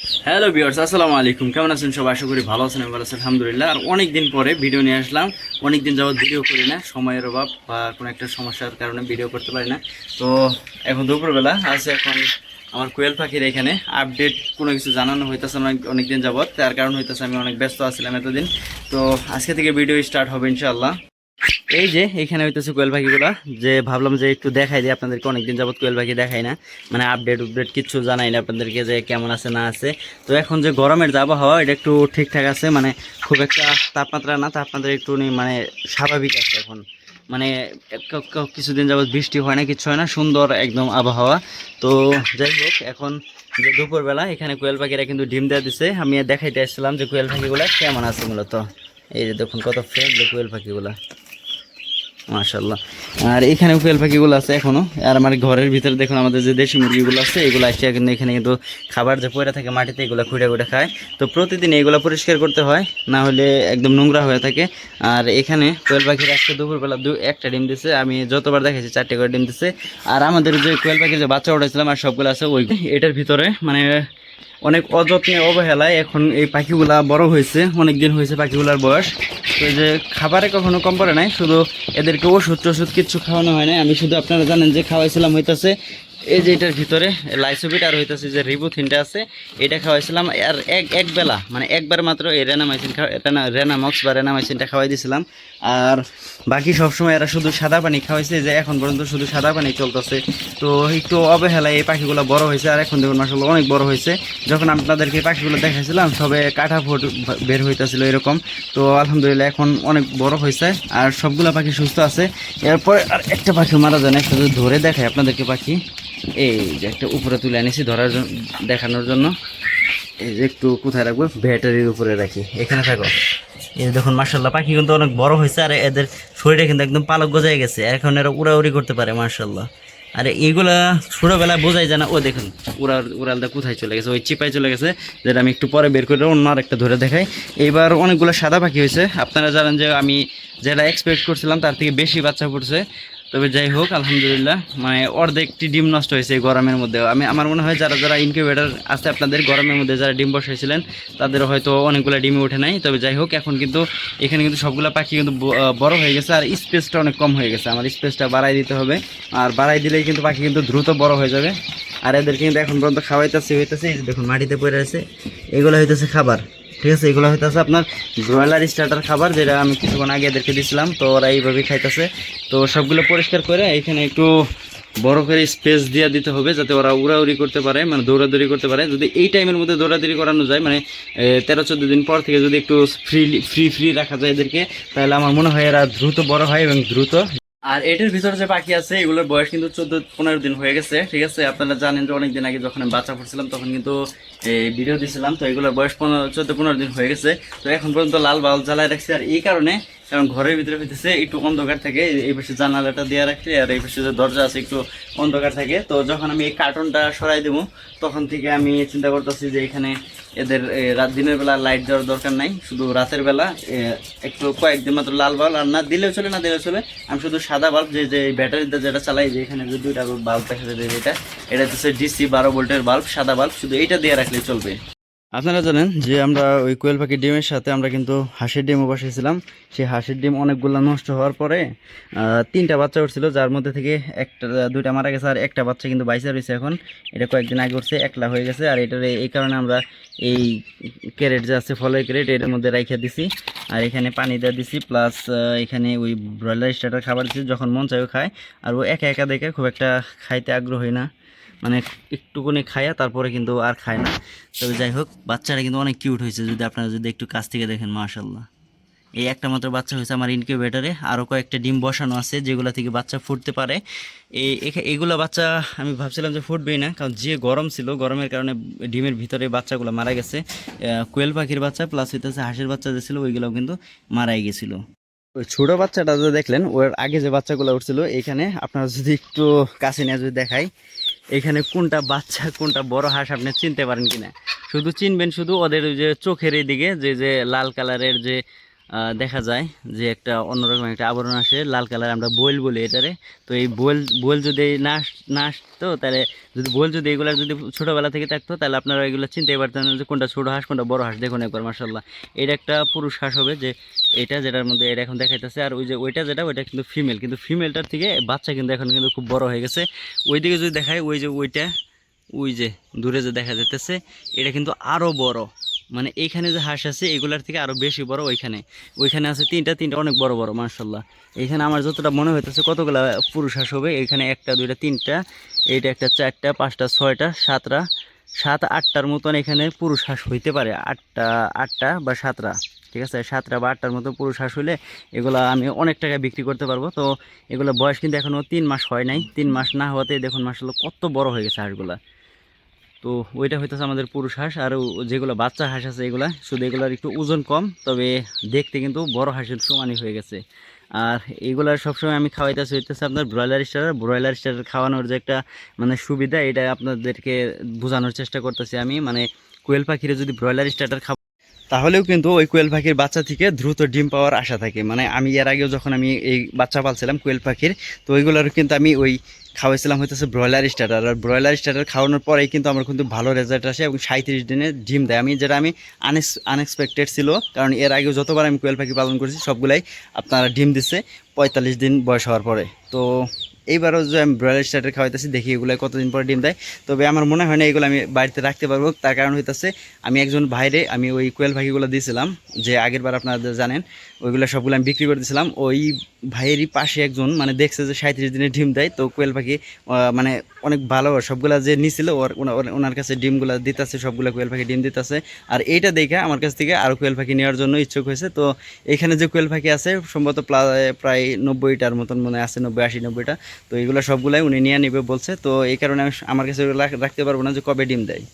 Hello বিয়ার্স আসসালামু আলাইকুম। কেমন আছেন সবাই? আশা করি ভালো আছেন, ভালো আছি আলহামদুলিল্লাহ। আর অনেক দিন পরে ভিডিও নিয়ে আসলাম। অনেক দিন যাবত ভিডিও করি না, সময়ের অভাব বা কোনো একটা সমস্যার কারণে ভিডিও করতে পারি না। তো এখন দুপুরবেলা আছে এখন আমার কোয়েল পাখির এখানে আপডেট কোনো কিছু জানানো হইতেছে অনেক অনেক দিন যাবত তার কারণ হইতেছে আমি অনেক ব্যস্ত আছিলাম এতদিন। তো আজকে থেকে ভিডিও স্টার্ট হবে ইনশাআল্লাহ। এই যে এখানে হইতেছে কোয়েল পাখিগুলা, যে ভাবলাম যে একটু দেখাই দিই, আপনাদেরকে অনেকদিন যাবত কোয়েল পাখি দেখাই না। মানে আপডেট আপডেট কিচ্ছু জানাই না আপনাদেরকে যে কেমন আছে না আছে। তো এখন যে গরমের যে আবহাওয়া, এটা একটু ঠিকঠাক আছে মানে খুব একটা তাপমাত্রা না, তাপমাত্রা একটু মানে স্বাভাবিক আছে এখন। মানে কিছুদিন যাবত বৃষ্টি হয় না, কিছু হয় না, সুন্দর একদম আবহাওয়া। তো যাই হোক, এখন যে দুপুরবেলা, এখানে কোয়েল পাখিরা কিন্তু ডিম দেওয়া দিছে। আমি দেখাইতে আসছিলাম যে কোয়েল পাখিগুলো কেমন আছে মূলত। এই যে দেখুন কত ফ্রেন্ডলি কোয়েল পাখিগুলা। মাশাল্লাহ আর এখানে কোয়েল পাখিগুলো আছে এখনও। আর আমার ঘরের ভিতরে দেখুন আমাদের যে দেশি মুরগিগুলো আছে, এগুলো আসছে কিন্তু এখানে কিন্তু খাবার যে পড়ে থাকে মাটিতে, এগুলো খুঁড়ে খুঁড়ে খায়। তো প্রতিদিন এগুলো পরিষ্কার করতে হয়, না হলে একদম নোংরা হয়ে থাকে। আর এখানে কোয়েল পাখির আজকে দুপুরবেলা দু একটা ডিম দিছে, আমি যতবার দেখেছি চারটে করে ডিম দিছে। আর আমাদের যে কোয়েল পাখির যে বাচ্চা উঠেছিলাম আর সবগুলো আছে ওই এটার ভিতরে মানে অনেক অযত্নে অবহেলায় এখন এই পাখিগুলা বড় হয়েছে অনেক দিন হয়েছে পাখিগুলার বয়স। তো যে খাবারে কখনো কম পড়ে নাই, শুধু এদেরকে ওষুধ টষুধ কিছু খাওয়ানো হয় নাই। আমি শুধু আপনারা জানেন যে খাওয়াইছিলাম হইতাছে এই যে এটার ভিতরে লাইসোবিট আর হইতাছে যে রিবু রিবুথিনটা আছে, এটা খাওয়াইছিলাম, আর এক এক বেলা মানে একবার মাত্র এই রেনামাইসিন রেনা, রেনামক্স বা রেনামাইসিনটা খাওয়াই দিয়েছিলাম আর বাকি সবসময় এরা শুধু সাদা পানি খাওয়াইছে, যে এখন পর্যন্ত শুধু সাদা পানি চলতেছে। তো একটু অবহেলায় এই পাখিগুলো বড় হয়েছে, আর এখন দেখুন মাসাল্লাহ অনেক বড় হয়েছে। যখন আপনাদেরকে পাখিগুলো দেখাইছিলাম, সবে কাঠা ফুট বের হইতেছিল এরকম। তো আলহামদুলিল্লাহ এখন অনেক বড় হয়েছে, আর সবগুলো পাখি সুস্থ আছে। এরপর আর একটা পাখি মারা যায় না যদি ধরে দেখায় আপনাদেরকে পাখি। এই যে একটা উপরে তুলে আনিছি ধরার জন্য দেখানোর জন্য। এই যে একটু কোথায় রাখব? ব্যাটারির উপরে রাখি। এখানে থাকো। এই দেখুন মার্শাল্লাহ পাখি কিন্তু অনেক বড় হয়েছে আর এদের শরীরে কিন্তু একদম পালক গজায় গেছে। এখন এরা উড়াউড়ি করতে পারে মার্শাল্লাহ আর এইগুলা ছোটোবেলায় বোঝাই যায় না। ও দেখুন, উড়াল উড়ালটা কোথায় চলে গেছে? ওই চিপায় চলে গেছে, যেটা আমি একটু পরে বের করে অন্য আর একটা ধরে দেখাই। এইবার অনেকগুলো সাদা পাখি হয়েছে। আপনারা জানেন যে আমি যেটা এক্সপেক্ট করছিলাম, তার থেকে বেশি বাচ্চা পড়ছে। তবে যাই হোক, আলহামদুলিল্লাহ মানে অর্ধেকটি ডিম নষ্ট হয়েছে এই গরমের মধ্যে আমি, আমার মনে হয় যারা যারা ইনকিউবেটার আছে আপনাদের, গরমের মধ্যে যারা ডিম বসাইছিলেন তাদের হয়তো অনেকগুলো ডিমে ওঠে নাই। তবে যাই হোক, এখন কিন্তু, এখানে কিন্তু সবগুলো পাখি কিন্তু বড় হয়ে গেছে আর স্পেসটা অনেক কম হয়ে গেছে। আমার স্পেসটা বাড়াই দিতে হবে। আর বাড়াই দিলেই কিন্তু পাখি কিন্তু দ্রুত বড় হয়ে যাবে। আর এদের কিন্তু এখন পর্যন্ত খাওয়াইতেছে, হইতেছে দেখুন, মাটিতে পড়ে আছে। এগুলো হইতেছে খাবার। ঠিক আছে, এগুলো হইতেছে আপনার ব্রয়লার স্টার্টার খাবার যেটা আমি কিছুক্ষণ আগে এদেরকে দিছিলাম, তো ওরা এইভাবেই খাইতেছে। তো সবগুলো পরিষ্কার করে এখানে একটু বড় করে স্পেস দিয়ে দিতে হবে যাতে ওরা উড়াউড়ি করতে পারে মানে দৌড়াদৌড়ি করতে পারে। যদি এই টাইমের মধ্যে দৌড়াদৌড়ি করানো যায় মানে তেরো, চোদ্দ দিন পর থেকে যদি একটু ফ্রি ফ্রি ফ্রি রাখা যায় এদেরকে, তাহলে আমার মনে হয় এরা দ্রুত বড় হয় এবং দ্রুত আর এটার ভিতরে যে পাখি আছে, এগুলোর বয়স কিন্তু চোদ্দ, পনেরো দিন হয়ে গেছে, ঠিক আছে? আপনারা জানেন যে অনেকদিন আগে যখন আমি বাচ্চা পড়ছিলাম, তখন কিন্তু এই ভিডিও দিয়েছিলাম তো এগুলোর বয়স পনেরো, চোদ্দ, পনেরো দিন হয়ে গেছে। তো এখন পর্যন্ত লাল বাল জ্বালায় রাখছি। আর এই কারণে কারণ ঘরের ভিতরে হইতেছে একটু অন্ধকার থাকে, এই পাশে জানালাটা দেওয়া রাখলে আর এই পাশে যে দরজা আছে একটু অন্ধকার থাকে। তো যখন আমি এই কার্টনটা সরাই দেবো, তখন থেকে আমি চিন্তা করতেছি যে এখানে এদের রাত দিনের বেলা লাইট দেওয়ার দরকার নাই, শুধু রাতের বেলা একটু কয়েকদিন মাত্র লাল বাল্ব আর না দিলেও চলে, না দিলেও চলে। আমি শুধু সাদা বাল্ব যে যে ব্যাটারিতে যেটা চালাই, যে এখানে যে দুইটা বাল্ব দেখা যাবে এটা এটা হচ্ছে ডিসি বারো ভোল্টের বাল্ব সাদা বাল্ব শুধু এইটা দিয়ে রাখলে চলবে। আপনারা জানেন যে আমরা ওই কোয়েল পাখির ডিমের সাথে আমরা কিন্তু হাঁসের ডিমও বসেছিলাম সেই হাঁসের ডিম অনেকগুলো নষ্ট হওয়ার পরে তিনটা বাচ্চা উঠছিল, যার মধ্যে থেকে একটা, দুইটা মারা গেছে আর একটা বাচ্চা কিন্তু বাইসা রয়েছে এখন। এটা কয়েকদিন আগে উঠছে, একলা হয়ে গেছে আর এটার এই- এই কারণে আমরা এই ক্যারেট যে আছে, ফলের ক্যারেট, এটার মধ্যে রাইখা দিছি। আর এখানে পানি দেওয়া দিছি, প্লাস এখানে ওই ব্রয়লার স্টার্টার খাবার দিছি, যখন মন চাইও খায়। আর ও একা একা দেখে খুব একটা খাইতে আগ্রহী না। মানে একটুকুনি খায়া তারপরে কিন্তু আর খায় না। তবে যাই হোক বাচ্চাটা কিন্তু অনেক কিউট হয়েছে। যদি আপনারা যদি একটু কাছ থেকে দেখেন মাশাল্লাহ এই একটা মাত্র বাচ্চা হয়েছে আমার ইনকিউবেটারে আরও কয়েকটা ডিম বসানো আছে যেগুলো থেকে বাচ্চা ফুটতে পারে। এই এগুলো বাচ্চা আমি ভাবছিলাম যে ফুটবেই না, কারণ যে গরম ছিল, গরমের কারণে ডিমের ভিতরে বাচ্চাগুলো মারা গেছে। কোয়েল পাখির বাচ্চা প্লাস হইতেছে হাঁসের বাচ্চা যে ছিল, ওইগুলোও কিন্তু মারাই গেছিল। ওই ছোটো বাচ্চাটা যে দেখলেন, ওর আগে যে বাচ্চাগুলো উঠছিল, এখানে আপনারা যদি একটু কাছে নিয়ে যদি দেখাই এখানে কোনটা বাচ্চা, কোনটা বড় হাঁস আপনি চিনতে পারেন কিনা? শুধু চিনবেন শুধু ওদের যে চোখের এই দিকে যে যে লাল কালারের যে দেখা যায় যে একটা অন্যরকম একটা আবরণ আসে, লাল কালার আমরা বইল বলি এটারে। তো এই বইল বইল যদি না না আসতো, তাহলে যদি বইল যদি এগুলা যদি ছোটোবেলা থেকে থাকতো, তাহলে আপনারা এগুলো চিনতে পারতেন যে কোনটা ছোটো হাঁস, কোনটা বড় হাঁস, দেখুন একবার মার্শাল্লাহ এটা একটা পুরুষ হাঁস হবে যে এটা যেটার মধ্যে এটা এখন দেখাইতেছে, আর ওই যে ওইটা যেটা, ওইটা কিন্তু ফিমেল। কিন্তু ফিমেলটার থেকে বাচ্চা কিন্তু এখন কিন্তু খুব বড় হয়ে গেছে। ওইদিকে যদি দেখায় ওই যে ওইটা, ওই যে দূরে যে দেখা যাইতেছে, এটা কিন্তু আরও বড়। মানে এইখানে যে হাঁস আছে, এগুলার থেকে আরও বেশি বড় ওইখানে। ওইখানে আছে তিনটা তিনটা অনেক বড় বড় মার্শাল্লাহ এইখানে আমার যতটা মনে হইতেছে কতগুলা পুরুষ হাঁস হবে এখানে একটা, দুইটা, তিনটা, এইটা একটা, চারটা, পাঁচটা, ছয়টা, সাতটা, সাত, আটটার মতন এখানে পুরুষ হাঁস হইতে পারে, আটটা আটটা বা সাতটা, ঠিক আছে? সাতটা বা আটটার মতো পুরুষ হাঁস হইলে এগুলা আমি অনেক টাকায় বিক্রি করতে পারব। তো এগুলো বয়স কিন্তু এখনও তিন মাস হয় নাই। তিন মাস না হওয়াতে দেখুন মাসাল্লাহ কত বড় হয়ে গেছে হাঁসগুলা। তো ওইটা হইতেছে আমাদের পুরুষ হাঁস, আর যেগুলো বাচ্চা হাঁস আছে এগুলা, শুধু এগুলার একটু ওজন কম, তবে দেখতে কিন্তু বড় হাঁসের সমানই হয়ে গেছে। আর এগুলার সবসময় আমি খাওয়াইতেছি হইতেছে আপনার ব্রয়লার স্টার ব্রয়লার স্টার খাওয়ানোর যে একটা মানে সুবিধা, এটা আপনাদেরকে বোঝানোর চেষ্টা করতেছি আমি মানে কোয়েল পাখিরে যদি ব্রয়লার স্টার্টার খাওয়া তাহলেও কিন্তু ওই কোয়েল পাখির বাচ্চা থেকে দ্রুত ডিম পাওয়ার আশা থাকে। মানে আমি এর আগেও যখন আমি এই বাচ্চা পালছিলাম কোয়েল পাখির, তো ওইগুলোর কিন্তু আমি ওই খাওয়াইছিলাম হইতেছে ব্রয়লার স্টার্টার। আর ব্রয়লার স্টার্টার খাওয়ানোর পরেই কিন্তু আমার কিন্তু ভালো রেজাল্ট আসে এবং সাঁত্রিশ দিনে ডিম দেয়। আমি যেটা আমি আনএক্স আনএক্সপেক্টেড ছিল, কারণ এর আগেও যতবার আমি কোয়েল পাখি পালন করেছি, সবগুলাই আপনারা ডিম দিচ্ছে পঁয়তাল্লিশ দিন বয়স হওয়ার পরে। তো এইবারও যে আমি ব্রয়লার স্টার্টার খাওয়াইতেছি, দেখি এগুলো কতদিন পরে ডিম দেয়। তবে আমার মনে হয় না এগুলো আমি বাড়িতে রাখতে পারব। তার কারণ হইতেছে, আমি একজন বাইরে আমি ওই কোয়েল পাখিগুলো দিয়েছিলাম যে আগের বার আপনারা জানেন ওইগুলো সবগুলো আমি বিক্রি করে দিয়েছিলাম ওই ভাইয়েরই পাশে একজন মানে দেখছে যে সাঁত্রিশ দিনে ডিম দেয়, তো কোয়েল পাখি মানে অনেক ভালো সবগুলা যে নিছিল, ওর ওনার কাছে ডিমগুলো দিতেছে, সবগুলো কোয়েল পাখি ডিম দিতেছে। আর এইটা দেখে আমার কাছ থেকে আরও কোয়েল পাখি নেওয়ার জন্য ইচ্ছুক হয়েছে। তো এখানে যে কোয়েল পাখি আছে, সম্ভবত প্রায় নব্বইটার মতন মনে আছে, নব্বই আশি, নব্বইটা। তো এগুলো সবগুলাই উনি নিয়ে নেবে বলছে। তো এই কারণে আমি আমার কাছে রাখতে পারব না যে কবে ডিম দেয়।